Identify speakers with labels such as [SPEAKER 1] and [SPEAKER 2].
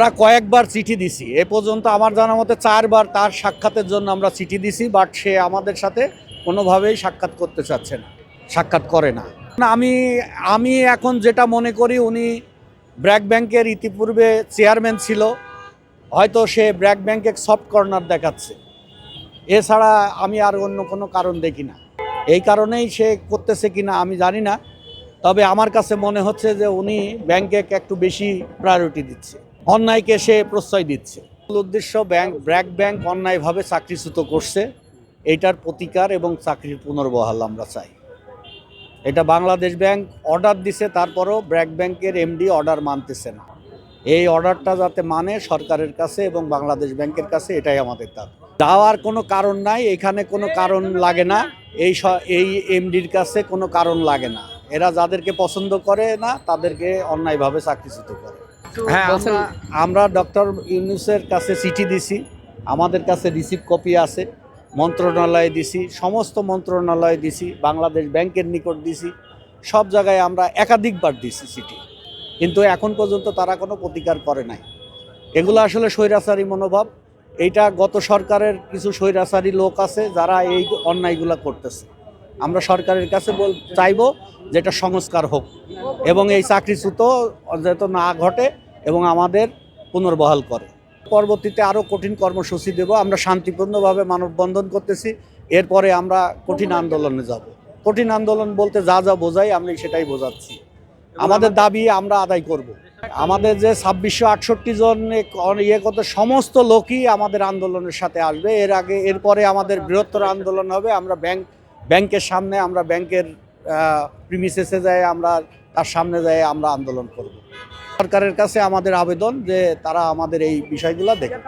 [SPEAKER 1] আমরা কয়েকবার চিঠি দিছি। এ পর্যন্ত আমার জানা মতে চারবার তার সাক্ষাতের জন্য আমরা চিঠি দিছি বাট সে আমাদের সাথে কোনোভাবেই সাক্ষাৎ করতে চাচ্ছে না, সাক্ষাৎ করে না। আমি আমি এখন যেটা মনে করি, উনি ব্র্যাক ব্যাংকের ইতিপূর্বে চেয়ারম্যান ছিল, হয়তো সে ব্র্যাক ব্যাংকে সফট কর্নার দেখাচ্ছে। এছাড়া আমি আর অন্য কোনো কারণ দেখি না। এই কারণেই সে করতেছে কিনা আমি জানি না, তবে আমার কাছে মনে হচ্ছে যে উনি ব্যাংকে একটু বেশি প্রায়োরিটি দিচ্ছে। অন্যায়কে সে প্রশ্রয় দিচ্ছে। উদ্দেশ্য ব্যাংক, ব্র্যাক ব্যাংক অন্যায়ভাবে চাকরিচ্যুত করছে। এটার প্রতিকার এবং চাকরির পুনর্বহাল আমরা চাই। এটা বাংলাদেশ ব্যাংক অর্ডার দিছে, তারপরও ব্র্যাক ব্যাংকের এমডি অর্ডার মানতেছে না। এই অর্ডারটা যাতে মানে সরকারের কাছে এবং বাংলাদেশ ব্যাংকের কাছে, এটাই আমাদের দাবি। যাওয়ার কোনো কারণ নাই, এখানে কোনো কারণ লাগে না। এই এই এমডির কাছে কোনো কারণ লাগে না। এরা যাদেরকে পছন্দ করে না, তাদেরকে অন্যায়ভাবে চাকরিচ্যুত করে। হ্যাঁ আমরা আমরা ডক্টর ইউনুসের কাছে চিঠি দিছি আমাদের কাছে রিসিভ কপি আছে মন্ত্রণালয়ে দিছি সমস্ত মন্ত্রণালয়ে দিছি বাংলাদেশ ব্যাংকের নিকট দিছি সব জায়গায় আমরা একাধিকবার দিছি চিঠি। কিন্তু এখন পর্যন্ত তারা কোনো প্রতিকার করে নাই। এগুলো আসলে স্বৈরাচারী মনোভাব এইটা গত সরকারের কিছু স্বৈরাচারী লোক আছে যারা এই অন্যায়গুলো করতেছে। আমরা সরকারের কাছে বল চাইব যেটা সংস্কার হোক। এবং এই চাকরিচ্যুত যাতে না ঘটে এবং আমাদের পুনর্বহাল করে। পরবর্তীতে আরও কঠিন কর্মসূচি দেব। আমরা শান্তিপূর্ণভাবে মানববন্ধন করতেছি। এরপরে আমরা কঠিন আন্দোলনে যাব। কঠিন আন্দোলন বলতে যা যা বোঝাই আমি সেটাই বোঝাচ্ছি। আমাদের দাবি আমরা আদায় করব। আমাদের যে ছাব্বিশশো আটষট্টি জন ইয়ে কত সমস্ত লোকই আমাদের আন্দোলনের সাথে আসবে। এর আগে এরপরে আমাদের বৃহত্তর আন্দোলন হবে। আমরা ব্যাংক ব্যাংকের সামনে আমরা ব্যাংকের প্রিমিসেসে যাই আমরা তার সামনে যাই আমরা আন্দোলন করব। সরকারের কাছে আমাদের আবেদন যে তারা আমাদের এই বিষয়গুলো দেখে